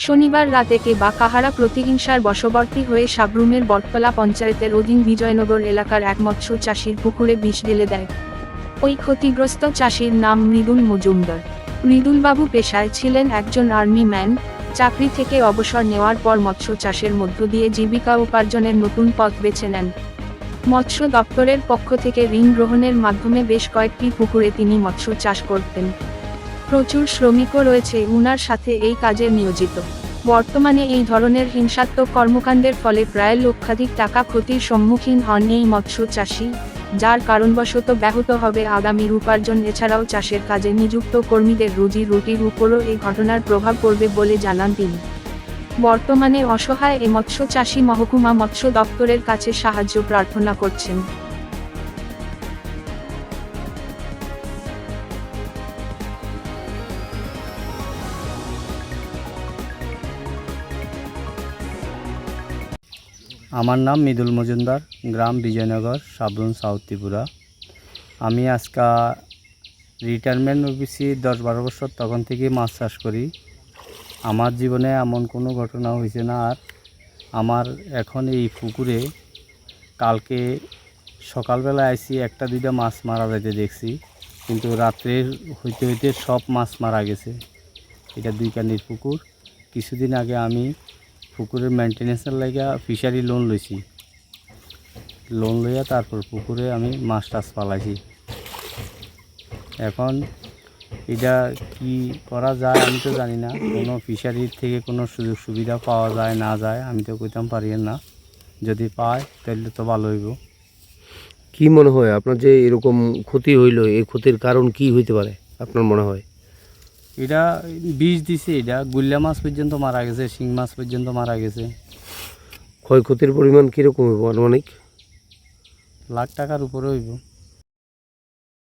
শনিবার রাতে কে বা কাহারা প্রতিহিংসার বশবর্তী হয়ে সাবরুমের বটতলা পঞ্চায়েতের অধীন বিজয়নগর এলাকার এক মৎস্য চাষির পুকুরে বিষ ঢেলে দেয়। ওই ক্ষতিগ্রস্ত চাষির নাম মৃদুল মজুমদার। মৃদুলবাবু পেশায় ছিলেন একজন আর্মি ম্যান, চাকরি থেকে অবসর নেওয়ার পর মৎস্য চাষের মধ্য দিয়ে জীবিকা উপার্জনের নতুন পথ বেছে নেন। মৎস্য দপ্তরের পক্ষ থেকে ঋণ গ্রহণের মাধ্যমে বেশ কয়েকটি পুকুরে তিনি মৎস্য চাষ করতেন। প্রচুর শ্রমিকও রয়েছে উনার সাথে এই কাজে নিয়োজিত। বর্তমানে এই ধরনের হিংসাত্মক কর্মকাণ্ডের ফলে প্রায় লক্ষাধিক টাকা ক্ষতির সম্মুখীন হন এই মৎস্য চাষি, যার কারণবশত ব্যাহত হবে আগামীর উপার্জন এছাড়াও চাষের কাজে নিযুক্ত কর্মীদের রুজি রুটির উপরও এই ঘটনার প্রভাব পড়বে বলে জানান তিনি। বর্তমানে অসহায় এ মৎস্য চাষি মহকুমা মৎস্য দপ্তরের কাছে সাহায্য প্রার্থনা করছেন। আমার নাম মৃদুল মজুমদার, গ্রাম বিজয়নগর সাবরুন সাউথ ত্রিপুরা। আমি আজকা রিটায়ারমেন্ট অফিসি দশ বারো বছর তখন থেকে মাছ চাষ করি। আমার জীবনে এমন কোনো ঘটনা হয়েছে না, আর আমার এখন এই পুকুরে কালকে সকালবেলা আইসি, একটা দুইটা মাছ মারা যেতে দেখছি। কিন্তু রাত্রে হইতে হইতে সব মাছ মারা গেছে। এটা দুই কান্দির পুকুর। কিছুদিন আগে আমি পুকুরের মেনটেন্যান্সের লাগা ফিশারি লোন লইছি। লোন লইয়া তারপর পুকুরে আমি মাছ টাছ পালাইছি। এখন এটা কি করা যায় আমি তো জানি না। কোনো ফিশারির থেকে কোনো সুযোগ সুবিধা পাওয়া যায়, না যায়, আমি তো কইতাম পারি না। যদি পায় তাহলে তো ভালো হইব। কি মনে হয়? আপনার যে এরকম ক্ষতি হইল, এই ক্ষতির কারণ কি হইতে পারে? আপনার মনে হয়? এটা বীজ দিছে এটা গুল্লা মাছ পর্যন্ত মারা গেছে শিং মাছ পর্যন্ত মারা গেছে। ক্ষয়ক্ষতির পরিমাণ কীরকম হইব আনুমানিক? লাখ টাকার উপরে হইব।